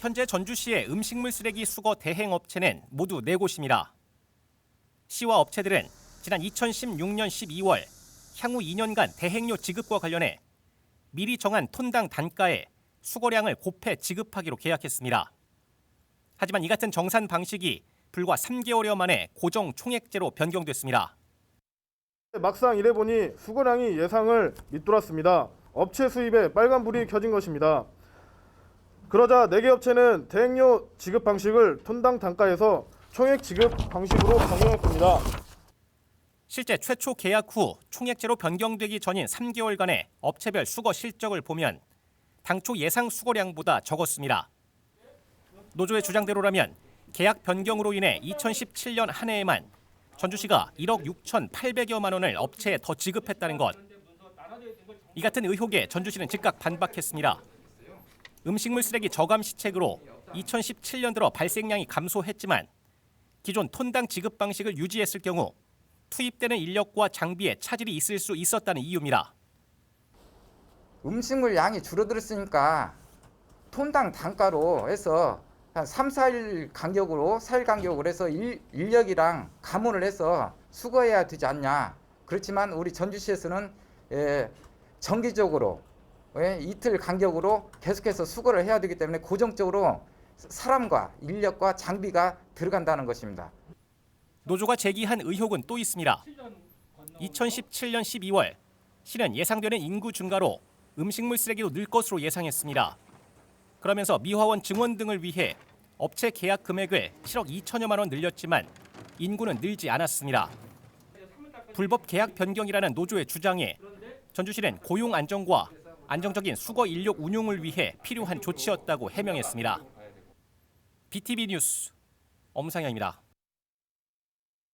현재 전주시의 음식물 쓰레기 수거 대행 업체는 모두 네 곳입니다. 시와 업체들은 지난 2016년 12월 향후 2년간 대행료 지급과 관련해 미리 정한 톤당 단가에 수거량을 곱해 지급하기로 계약했습니다. 하지만 이 같은 정산 방식이 불과 3개월여 만에 고정 총액제로 변경됐습니다. 막상 일해보니 수거량이 예상을 밑돌았습니다. 업체 수입에 빨간불이 켜진 것입니다. 그러자 4개 업체는 대행료 지급 방식을 톤당 단가에서 총액 지급 방식으로 변경했습니다. 실제 최초 계약 후 총액제로 변경되기 전인 3개월간의 업체별 수거 실적을 보면 당초 예상 수거량보다 적었습니다. 노조의 주장대로라면 계약 변경으로 인해 2017년 한 해에만 전주시가 1억 6,800여만 원을 업체에 더 지급했다는 것. 이 같은 의혹에 전주시는 즉각 반박했습니다. 음식물 쓰레기 저감 시책으로 2017년 들어 발생량이 감소했지만 기존 톤당 지급 방식을 유지했을 경우 투입되는 인력과 장비에 차질이 있을 수 있었다는 이유입니다. 음식물 양이 줄어들었으니까 톤당 단가로 해서 한 3, 4일 간격으로 4일 간격으로 해서 일, 인력이랑 가문을 해서 수거해야 되지 않냐. 그렇지만 우리 전주시에서는 예, 정기적으로 예, 이틀 간격으로 계속해서 수거를 해야 되기 때문에 고정적으로 사람과 인력과 장비가 들어간다는 것입니다. 노조가 제기한 의혹은 또 있습니다. 2017년 12월 시는 예상되는 인구 증가로 음식물 쓰레기도 늘 것으로 예상했습니다. 그러면서 미화원 증원 등을 위해 업체 계약 금액을 7억 2천여만 원 늘렸지만 인구는 늘지 않았습니다. 불법 계약 변경이라는 노조의 주장에 전주시는 고용 안정과 안정적인 수거 인력 운용을 위해 필요한 조치였다고 해명했습니다. BTV 뉴스 엄상현입니다.